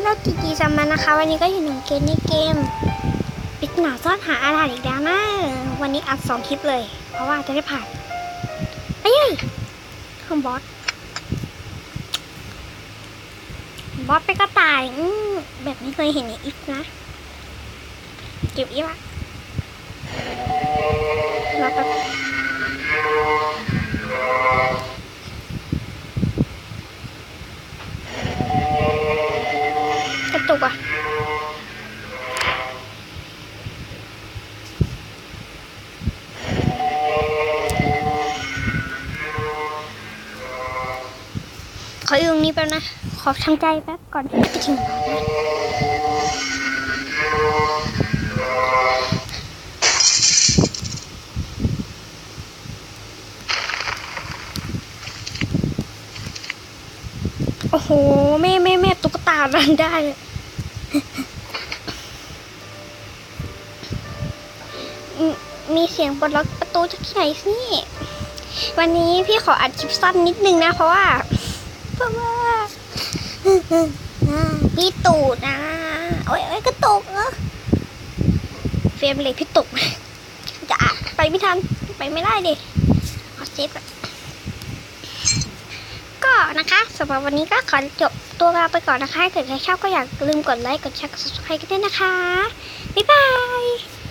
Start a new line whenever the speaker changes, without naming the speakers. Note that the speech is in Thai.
โลจีจีซัมมันะคะ วันนี้ก็อยู่หนึ่งเกมในเกมปริศนาซ่อนหาอาหารอีกแล้วนะวันนี้อัดสองคลิปเลย เพราะว่าจะได้ผ่านเอ้ยของบอสบอสเป็นกระต่ายอืมแบบไม่เคยเห็นในอีฟนะเก็บอีฟอะรอแป๊บกระ ตุกอะขออยู่ตรงนี้แป๊บนะ ขอทำใจแป๊บก่อนที่จะถึงบ้านโอ้โห แม่แม่แม่ตุ๊กตาดันได้ มีเสียงปลดล็อกประตูจากที่ไหนสิวันนี้พี่ขออัดคลิปสั้นนิดนึงนะ เพราะว่า เพราะว่าพี่ตูดนะ โอ้ยโอ้ยกระตุกเนอะเฟรมเลยพี่ตุก จะอะไปไม่ทัน ไปไม่ได้ดิขอเซฟก่อน ก็นะคะสำหรับวันนี้ก็ขอจบตัวลาไปก่อนนะคะถ้าเกิดใครชอบก็อย่าลืมกดไลค์ กดแชร์ กด subscribe กันด้วยนะคะ บ๊ายบาย